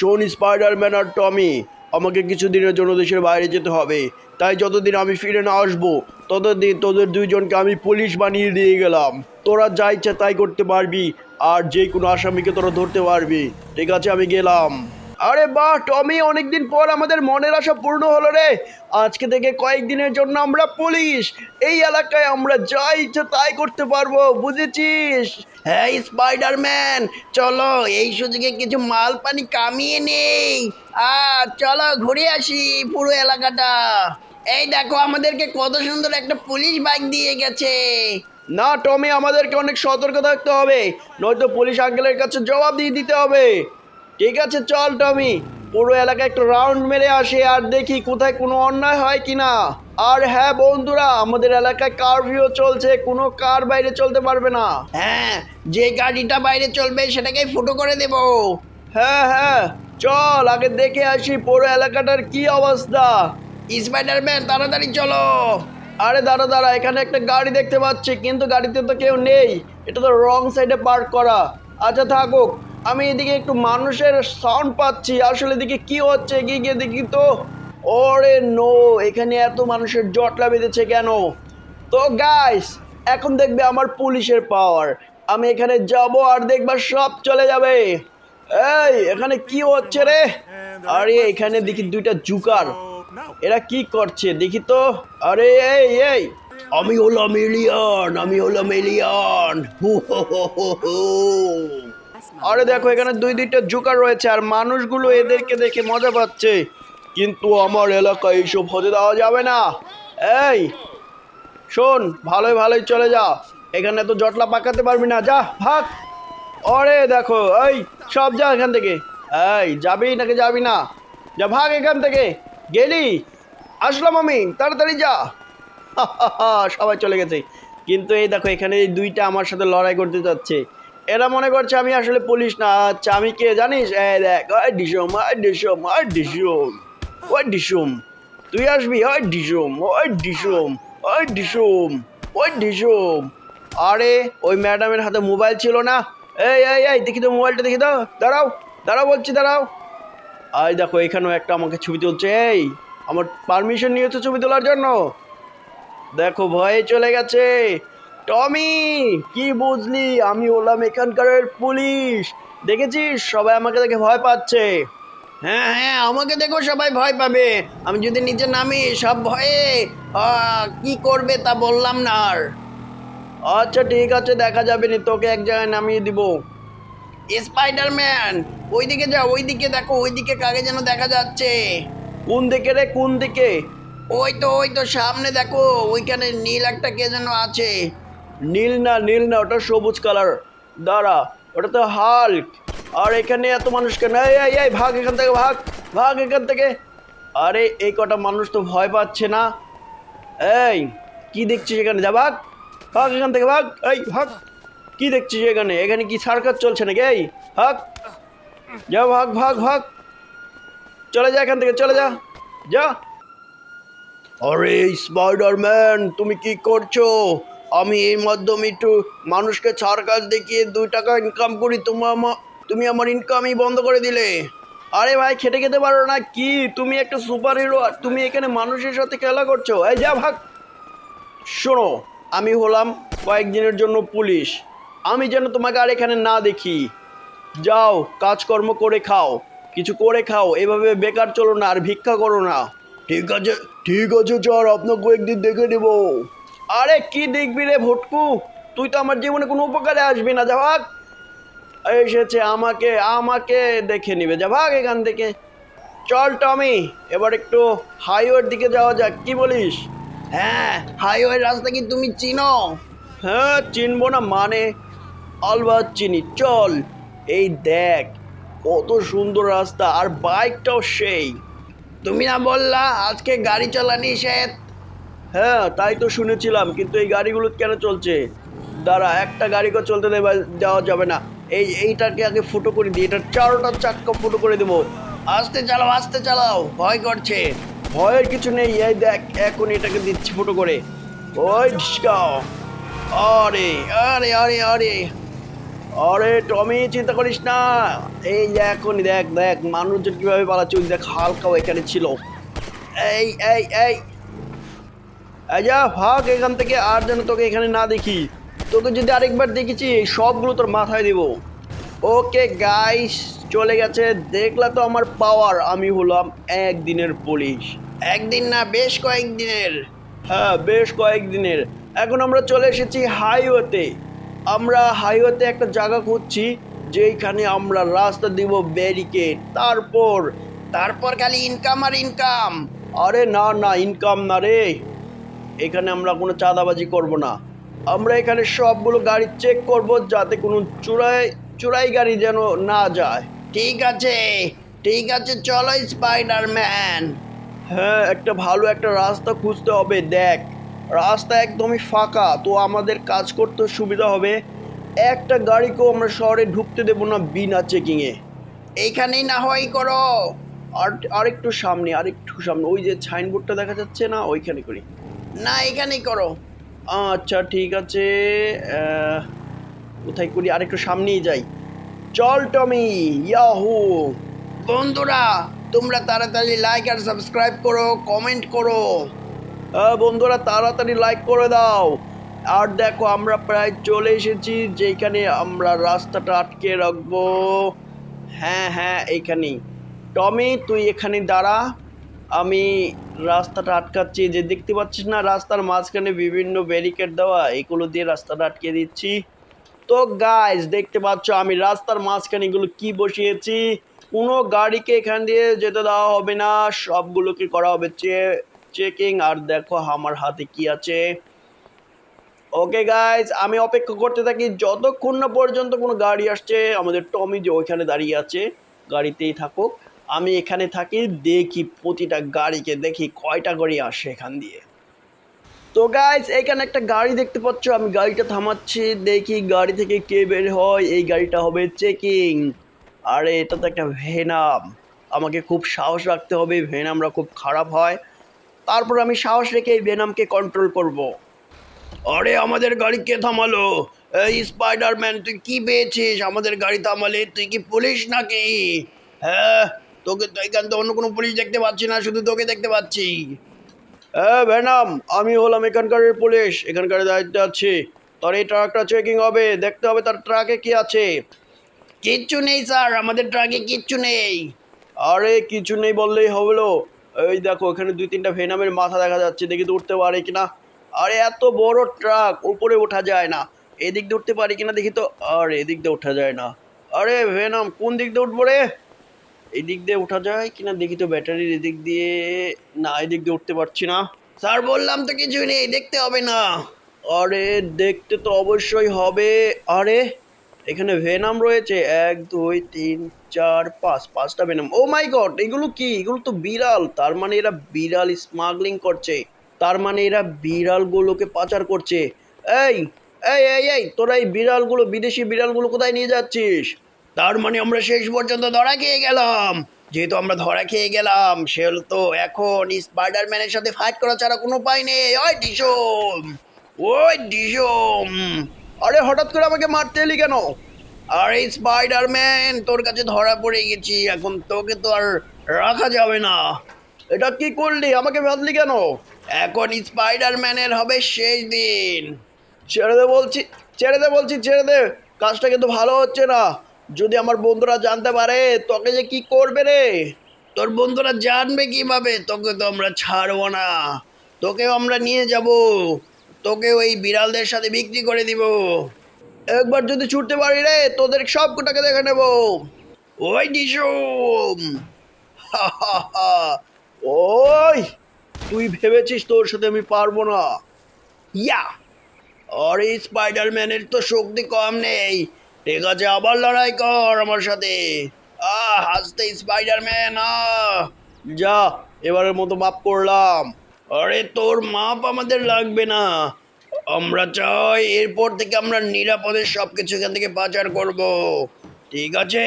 শোন স্পাইডারম্যান আর টমি আমাকে কিছুদিনের জন্য দেশের বাইরে যেতে হবে। তাই যতদিন আমি ফিরে না আসব, ততদিন তোদের দুইজনকে আমি পুলিশ বানিয়ে দিয়ে গেলাম। তোরা যা ইচ্ছা তাই করতে পারবি, আর যে কোনো আসামিকে তোরা ধরতে পারবি। ঠিক আছে, আমি গেলাম। আরে বাহ, টমি, অনেকদিন পর আমাদের মনের আশা পূর্ণ হলো রে। আজকে থেকে কয়েকদিনের জন্য আমরা পুলিশ। এই এলাকায় আমরা যা ইচ্ছে তাই করতে পারব, বুঝেছিস? হ্যাঁ স্পাইডারম্যান, চলো, এই সুযোগে কিছু মাল পানি কামিয়ে নেই। আর চলো, ঘুরে আসি পুরো এলাকাটা। এই দেখো, আমাদেরকে কত সুন্দর একটা পুলিশ বাইক দিয়ে গেছে। না, টমি, আমাদেরকে অনেক সতর্ক থাকতে হবে। নয়তো পুলিশ আঙ্কেলের কাছে জবাব দিয়ে দিতে হবে। ঠিক আছে চল টমি। পুরো এলাকায় একটু রাউন্ড মেরে আসে আর দেখি কোথায় কোনো অন্যায় হয় কিনা। আর হ্যাঁ বন্ধুরা আমাদের এলাকায় কারভিউ চলছে কোনো কার বাইরে চলতে পারবে না। হ্যাঁ যে গাড়িটা বাইরে চলবে সেটাকে ফুটো করে দেব। হ্যাঁ হ্যাঁ চল আগে দেখে আসি পুরো এলাকাটার কি অবস্থা। স্পাইডারম্যান তাড়াতাড়ি চলো। আরে দাঁড়া দাঁড়া এখানে একটা গাড়ি দেখতে পাচ্ছি কিন্তু গাড়িতে তো কেউ নেই। এটা তো রং সাইডে পার্ক করা। আচ্ছা থাকুক। আমি এদিকে একটু মানুষের সাউন্ড পাচ্ছি। আসলে এদিকে কি হচ্ছে এগিয়ে গিয়ে দেখি তো? ওরে নো এখানে এত মানুষের জটলা বেঁধেছে কেন? তো গাইস এখন দেখবে আমার পুলিশের পাওয়ার আমি এখানে যাব আর দেখবা সব চলে যাবে। এই, এখানে কি হচ্ছে রে? আরে, এখানে দেখি দুইটা জুকার। এরা কি করছে দেখি তো? আরে, এই এই। আমি হলাম এলিয়ান আমি হলাম এলিয়ান হু হু হু হু। আরে দেখো এখানে দুই দুইটা জুকার রয়েছে আর মানুষগুলো এদেরকে দেখে মজা পাচ্ছে। কিন্তু আমার এলাকায় এইসব হতে দেওয়া যাবে না। এই শোন ভালোই ভালোই চলে যা। এখানে তো জটলা পাকাতে পারবি না যা ভাগ। অরে দেখো এই সব যা এখান থেকে। এই যাবি নাকি যাবি না? যা ভাগ এখান থেকে। গেলি? আসলাম আমি তাড়াতাড়ি যা। সবাই চলে গেছে। কিন্তু এই দেখো এখানে এই দুইটা আমার সাথে লড়াই করতে যাচ্ছে। এরা মনে করছে আমি আসলে পুলিশ না আচ্ছা আমি কে জানিস? এই দেখ, ওই ডিসুম ওই ডিসুম ওই ডিসুম ওই ডিসুম। তুই আসবি? ওই ডিসুম ওই ডিসুম ওই ডিসুম ওই ডিসুম। আরে, ওই ম্যাডামের হাতে মোবাইল ছিল না? এই এই এই, দেখি তো মোবাইলটা, দেখি দাও দাঁড়াও দাঁড়াও বলছি, দাঁড়াও। আই দেখো, এখানেও একটা আমাকে ছবি তুলছে, এই, আমার পারমিশন নিয়েছো ছবি তোলার জন্য। দেখো, ভয়ে চলে গেছে। টমি, কি বুঝলি? আমি হলাম এখানকার পুলিশ। দেখেছিস? সবাই আমাকে দেখে ভয় পাচ্ছে। হ্যাঁ হ্যাঁ আমাকে দেখো, সবাই ভয় পাবে। আমি যদি নিচে নামি, সব ভয়ে কি করবে তা বললাম না আর। আচ্ছা ঠিক আছে, দেখা যাবে নি, তোকে এক জায়গায় নামিয়ে দিব। স্পাইডারম্যান, ওইদিকে যা, ওইদিকে দেখো, ওইদিকে কাকে যেন দেখা যাচ্ছে। কোন দিকে রে, কোন দিকে? ওই তো ওই তো, সামনে দেখো, ওইখানে নীল একটা কে যেন আছে। নীল না নীল না, ওটা সবুজ কালার দাঁড়া ওটা তো হাল্ক আর এখানে এত মানুষ কেন? ভাগ এখান থেকে, ভাগ ভাগ এখান থেকে। আরে, এই কটা মানুষ তো ভয় পাচ্ছে না। এই, কি দেখছিস এখানে? যা, ভাগ ভাগ এখান থেকে, ভাগ, এই, ভাগ, কি দেখছিস এখানে? এখানে কি সার্কাস চলছে নাকি? এই, ভাগ, যা, ভাগ ভাগ ভাগ। চলে যা এখান থেকে, চলে যা যা। আরে স্পাইডারম্যান তুমি কি করছ? আমি এই মাধ্যমে একটু মানুষকে ছাড় কাজ দেখিয়ে দুই টাকা ইনকাম করি তোমার তুমি আমার ইনকামই বন্ধ করে দিলে। আরে ভাই, খেটে খেতে পারো না, কি? তুমি একটা সুপার হিরো আর তুমি এখানে মানুষের সাথে খেলা করছ। এই যা ভাগ। শোনো, আমি হলাম কয়েকদিনের জন্য পুলিশ। আমি যেন তোমাকে আর এখানে না দেখি। যাও, কাজকর্ম করে খাও। কিছু করে খাও, এভাবে বেকার চলো না আর ভিক্ষা করো না। ঠিক আছে ঠিক আছে, চল আপনাকে একদিন দেখে নেব। আরে কি দেখবি রে ভটকু? তুই তো আমার জীবনে কোনো উপকারে আসবি না যাভাগ এসেছে আমাকে আমাকে দেখে নিবে যা ভাগ এখান থেকে। চল টমি এবার একটু হাইওয়ের দিকে যাওয়া যাক কি বলিস? হ্যাঁ হাইওয়ের রাস্তা কি তুমি চিনো? হ্যাঁ চিনবো না মানে আলবাত চিনি। চল এই দেখ কত সুন্দর রাস্তা আর বাইকটাও সেই। তুমি না বললা আজকে গাড়ি চালা নিষেধ হ্যাঁ তাই তো শুনেছিলাম, কিন্তু এই গাড়িগুলো কেন চলছে? দাঁড়া, একটা গাড়িকে চলতে দেওয়া দেওয়া যাবে না। এই, এইটাকে আগে ফুটো করে দিই, এটার চারোটা চাক্কা ফুটো করে দেবো। আস্তে চালাও আস্তে চালাও, ভয় করছে। ভয়ের কিছু নেই, এই দেখ, এখন এটাকে দিচ্ছি ফুটো করে। ওই ঢিসকাও আরে আরে আরে আরে। আরে, টমি, চিন্তা করিস না। এই এখনই দেখ দেখ, মানুষজন কীভাবে পালাচ্ছে দেখ হালকাও এখানে ছিল। এই এই এই যা ভাগ, এখান থেকে আর যেন তোকে এখানে না দেখি। তোকে যদি আরেকবার দেখেছি, সবগুলো তোর মাথায় দেব। ওকে গাইস চলে গেছে। দেখলা তো আমার পাওয়ার আমি হলাম একদিনের পুলিশ একদিন না, বেশ কয়েকদিনের। হ্যাঁ বেশ কয়েকদিনের। এখন আমরা চলে এসেছি হাইওয়েতে আমরা হাইওয়েতে একটা জায়গা খুঁজছি যেখানে আমরা রাস্তা দিব ব্যারিকেড তারপর তারপর খালি ইনকাম আর ইনকাম আরে না না ইনকাম না রে। এখানে আমরা কোনো চাঁদাবাজি করব না। আমরা এখানে সবগুলো গাড়ি চেক করব যাতে কোনো চুরাই চুরাই গাড়ি যেন না যায়। ঠিক আছে ঠিক আছে চলো স্পাইডারম্যান। হ্যাঁ একটা ভালো একটা রাস্তা খুঁজতে হবে দেখ। রাস্তা একদমই ফাঁকা তো আমাদের কাজ করতে সুবিধা হবে। একটা গাড়িকেও আমরা শহরে ঢুকতে দেবো না বিনা চেকিংয়ে এইখানেই না হয় করো। আর আরেকটু সামনে আরেকটু সামনে ওই যে সাইনবোর্ডটা দেখা যাচ্ছে না ওইখানে করি। না, এখানেই করো। আচ্ছা ঠিক আছে। কোথায় করি? আরেকটু সামনেই যাই। চল, টমি। ইয়াহু। বন্ধুরা, তোমরা তাড়াতাড়ি লাইক আর সাবস্ক্রাইব করো কমেন্ট করো। বন্ধুরা, তাড়াতাড়ি লাইক করে দাও। আর দেখো, আমরা প্রায় চলে এসেছি, যেখানে আমরা রাস্তাটা আটকে রাখব। হ্যাঁ হ্যাঁ এইখানেই টমি, তুই এখানে দাঁড়া। আমি রাস্তাটা আটকাচ্ছি, যে দেখতে পাচ্ছিস না, রাস্তার মাঝখানে বিভিন্ন ব্যারিকেড দেওয়া, এগুলো দিয়ে রাস্তাটা আটকে দিচ্ছি। তো গাইস দেখতে পাচ্ছ, আমি রাস্তার মাঝখানে এগুলো কি বসিয়েছি? কোনো গাড়িকে এখান দিয়ে যেতে দেওয়া হবে না, সবগুলোকে করা হবে চেকিং আর দেখো আমার হাতে কি আছে। ওকে গাইজ আমি অপেক্ষা করতে থাকি, যতক্ষণ না পর্যন্ত কোনো গাড়ি আসছে, আমাদের টমি যে ওইখানে দাঁড়িয়ে আছে, গাড়িতেই থাকুক। আমি এখানে থাকি, দেখি প্রতিটা গাড়িকে, দেখি কয়টা গাড়ি আসে এখান দিয়ে। তো গাইজ এখানে একটা গাড়ি দেখতে পাচ্ছ, আমি গাড়িটা থামাচ্ছি, দেখি গাড়ি থেকে কে বের হয়, এই গাড়িটা হবে চেকিং। আরে, এটা তো একটা ভেনাম। আমাকে খুব সাহস রাখতে হবে, ভেনামরা খুব খারাপ হয়। তারপর আমি সাহস রেখে এই ভেনামকে কন্ট্রোল করব। আরে, আমাদের গাড়ি কে থামালো? এই স্পাইডারম্যান তুই কি পেয়েছিস? আমাদের গাড়ি থামালে, তুই কি পুলিশ নাকি? হ্যাঁ? তোকে তো এখান তো অন্য কোনো পুলিশ দেখতে পাচ্ছি না, শুধু তোকে দেখতে পাচ্ছি। হ্যাঁ ভ্যানাম আমি হলাম এখানকার পুলিশ, এখানকার দায়িত্বে আছি। তার এই ট্রাকটা চেকিং হবে, দেখতে হবে তার ট্রাকে কি আছে। কিচ্ছু নেই, স্যার, আমাদের ট্রাকে কিচ্ছু নেই। আরে, কিছু নেই বললেই হলো এই দেখো, এখানে দুই তিনটা ভেনামের মাথা দেখা যাচ্ছে, দেখি তো উঠতে পারে কিনা। আরে, এত বড় ট্রাক উপরে ওঠা যায় না। এদিক দিয়ে উঠতে পারি কিনা দেখি তো। আর, এদিক দিয়ে ওঠা যায় না। আরে, ভেনাম, কোন দিক দিয়ে উঠবো রে? এই দিক দিয়ে ওঠা যায় কিনা দেখি তো ব্যাটারির এদিক দিয়ে, না, এদিক দিয়ে উঠতে পারছি না। স্যার, বললাম তো কিছুই নেই, দেখতে হবে না। আরে, দেখতে তো অবশ্যই হবে। আরে, এখানে ভেনাম রয়েছে। এক, দুই, তিন, চার, পাঁচ, পাঁচটা ভেনাম। ও মাই গড, এগুলো কি? এগুলো তো বিড়াল। তার মানে এরা বিড়াল স্মাগলিং করছে। তার মানে এরা বিড়ালগুলোকে পাচার করছে। এই এই এই এই, তোরা এই বিড়ালগুলো, বিদেশি বিড়ালগুলো কোথায় নিয়ে যাচ্ছিস? তার মানে আমরা শেষ পর্যন্ত ধরা খেয়ে গেলাম। যেহেতু আমরা ধরা খেয়ে গেলাম সে তো এখন স্পাইডারম্যানের সাথে ফাইট করা ছাড়া কোনো উপায় নেই। ওই ডিসম ওই ডিসম। আরে হঠাৎ করে আমাকে মারতে এলি কেন? আরে স্পাইডারম্যান, তোর কাছে ধরা পড়ে গেছি, এখন তোকে তো আর রাখা যাবে না। এটা কি করলি? আমাকে বাঁধলি কেন? এখন স্পাইডারম্যানের হবে শেষ দিন। ছেড়ে দে বলছি, ছেড়ে দে বলছি, ছেড়ে দে। কাজটা কিন্তু ভালো হচ্ছে না। যদি আমার বন্ধুরা জানতে পারে, তোকে যে কি করবে রে? তোর বন্ধুরা জানবে কীভাবে? তোকে তো আমরা ছাড়বো না। তোকেও আমরা নিয়ে যাব। তোকে ওই বিড়ালদের সাথে বিক্রি করে দিব। একবার যদি ছুটতে পারি রে, তোদের সব কোটাকে দেখে নেব। ওই হা ওই, তুই ভেবেছিস তোর সাথে আমি পারব না? ইয়া! আরে স্পাইডারম্যানের তো শক্তি কম নেই। ঠিক আছে, আবার লড়াই কর আমার সাথে। আহ, হাসতে স্পাইডারম্যান আহ। যা, এবারের মতো মাপ করলাম। আরে, তোর মাপ আমাদের লাগবে না। আমরা চাই এরপর থেকে আমরা নিরাপদে সব কিছু এখান থেকে পাচার করব। ঠিক আছে?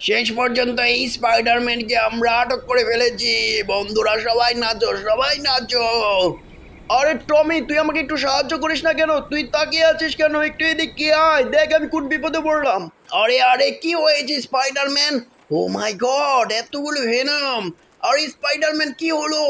শেষ পর্যন্ত এই স্পাইডারম্যানকে আমরা আটক করে ফেলেছি। বন্ধুরা, সবাই নাচো সবাই নাচো। আরে টমি, তুই আমাকে একটু সাহায্য করিস না কেন? তুই তাকিয়ে আছিস কেন? একটু এদিকে আয়। দেখ, আমি কোন বিপদে পড়লাম। আরে আরে, কি হয়েছে, স্পাইডারম্যান? ও মাই গড, এতগুলো ভেনাম। আরে, স্পাইডারম্যান, কি হলো?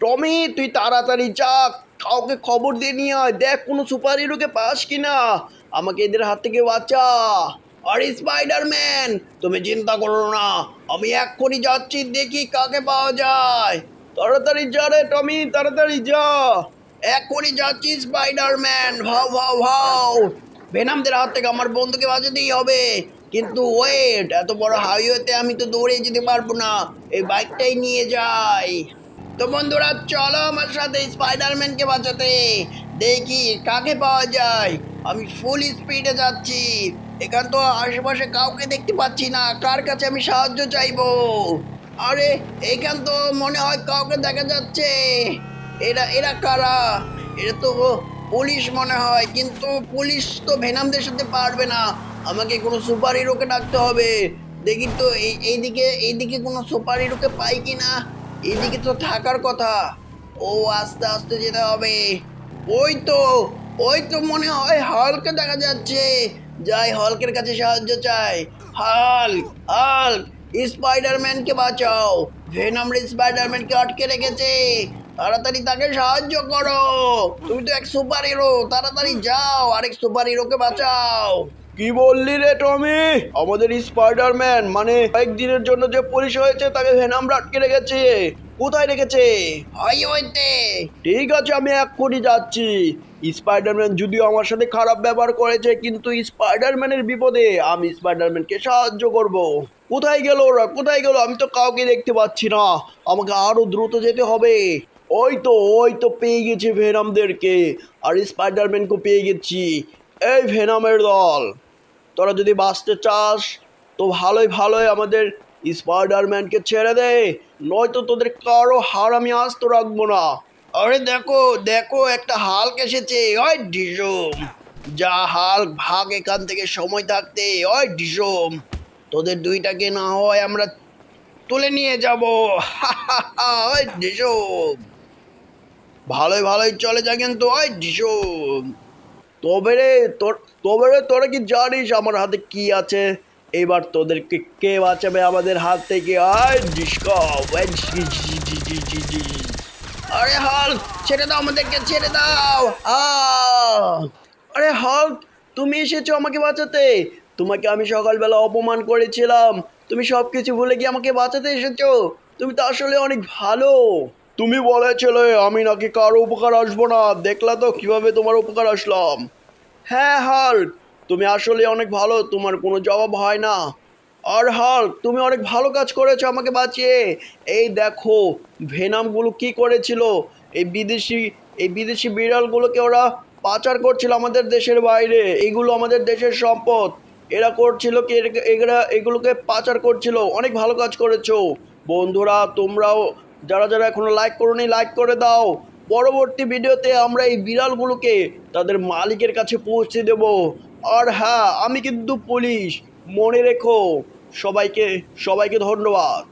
টমি, তুই তাড়াতাড়ি যা। কাউকে খবর দিয়ে নিয়ে আয়। দেখ, কোনো সুপার হিরোকে পাস কিনা। আমাকে এদের হাত থেকে বাঁচা। আরে, স্পাইডারম্যান, তুমি চিন্তা করো না। আমি এক্ষুনি যাচ্ছি, দেখি কাকে পাওয়া যায়। তাড়াতাড়ি যা রে, টমি, তাড়াতাড়ি যা। এক্ষুনি যাচ্ছি স্পাইডারম্যান। ভাও ভাও ভাও। ভেনামদের হাত থেকে আমার বন্ধুকে বাঁচাতেই হবে। কিন্তু ওয়েট, এত বড় হাইওয়েতে আমি তো দৌড়ে যেতে পারব না। এই বাইকটাই নিয়ে যাই। তো বন্ধুরা, চলো আমার সাথে স্পাইডারম্যানকে বাঁচাতে। দেখি কাকে পাওয়া যায়। আমি ফুল স্পিডে যাচ্ছি। এখান তো আশেপাশে কাউকে দেখতে পাচ্ছি না। কার কাছে আমি সাহায্য চাইব? আরে, এইখান তো মনে হয় কাউকে দেখা যাচ্ছে। এরা এরা কারা? এরা তো পুলিশ মনে হয়, কিন্তু পুলিশ তো ভেনামদের সাথে পারবে না। আমাকে কোনো সুপার হিরোকে ডাকতে হবে। দেখি তো, এই, এইদিকে এইদিকে কোনো সুপার হিরোকে পাই কি না এইদিকে তো থাকার কথা। ও আস্তে আস্তে যেতে হবে। ওই তো ওই তো মনে হয় হলকে দেখা যাচ্ছে। যাই, হলকের কাছে সাহায্য চাই। হাল্ক হাল্ক স্পাইডারম্যানকে বাঁচাও। ভেনাম স্পাইডারম্যানকে আটকে রেখেছে। তাড়াতাড়ি তাকে সাহায্য করো। তুমি তো এক সুপার হিরো তাড়াতাড়ি যাও, আরেক সুপার হিরোকে বাঁচাও। কি বললি রে, টমি? আমাদের স্পাইডারম্যান মানে কয়েকদিনের জন্য যে পুলিশ হয়েছে, তাকে ভেনাম আটকে রেখেছে। কোথায় রেখেছে? ঠিক আছে আমি এক্ষুনি যাচ্ছি। স্পাইডারম্যান যদিও আমার সাথে খারাপ ব্যবহার করেছে কিন্তু স্পাইডারম্যানের বিপদে আমি স্পাইডারম্যানকে সাহায্য করব। কোথায় গেল ওরা? কোথায় গেল? আমি তো কাউকে দেখতে পাচ্ছি না। আমাকে আরও দ্রুত যেতে হবে। ওই তো ওই তো পেয়ে গেছি ভেনামদেরকে। আর স্পাইডারম্যানকে পেয়ে গেছি। এই ভেনামের দল তোরা যদি বাঁচতে চাস তো ভালোই ভালোই আমাদের স্পাইডারম্যানকে ছেড়ে দে। নয়তো তোদের কারও হার আমি আস্ত রাখব না। আরে দেখো দেখো, একটা হাল্ক এসেছে ওই ডিসম। যা হাল্ক ভাগ এখান থেকে সময় থাকতে, ওই ডিসম। তোদের দুইটাকে না হয় আমরা তুলে নিয়ে যাব। ওই ডিসম। ভালোই ভালোই চলে যা কিন্তু, ওই ডিসম। তবে রে, তোর, তবে রে, তোরা কি জানিস আমার হাতে কি আছে? এবার তোদেরকে কে বাঁচাবে আমাদের হাত থেকে? আরে হাল ছেড়ে দাও আমাদেরকে, ছেড়ে দাও! আরে হাল্ক, তুমি এসেছ আমাকে বাঁচাতে। তোমাকে আমি সকালবেলা অপমান করেছিলাম। তুমি সব কিছু ভুলে গিয়ে আমাকে বাঁচাতে এসেছ। তুমি তো আসলে অনেক ভালো। তুমি বলেছিলে আমি নাকি কারও উপকার আসব না। দেখলা তো কীভাবে তোমার উপকার আসলাম। হ্যাঁ হাল্ক তুমি আসলে অনেক ভালো, তোমার কোনো জবাব হয় না। আর হাল্ক তুমি অনেক ভালো কাজ করেছ আমাকে বাঁচিয়ে। এই দেখো, ভেনামগুলো কি করেছিল? এই বিদেশি এই বিদেশি বিড়ালগুলোকে ওরা পাচার করছিল আমাদের দেশের বাইরে। এগুলো আমাদের দেশের সম্পদ। এরা করছিল কি? এর- এগুলোকে পাচার করছিল। অনেক ভালো কাজ করেছ। বন্ধুরা, তোমরাও যারা যারা এখনও লাইক করোনি লাইক করে দাও। পরবর্তী ভিডিওতে আমরা এই বিড়ালগুলোকে তাদের মালিকের কাছে পৌঁছে দেব। আর হ্যাঁ আমি কিন্তু পুলিশ। মনে রেখো সবাইকে সবাইকে ধন্যবাদ।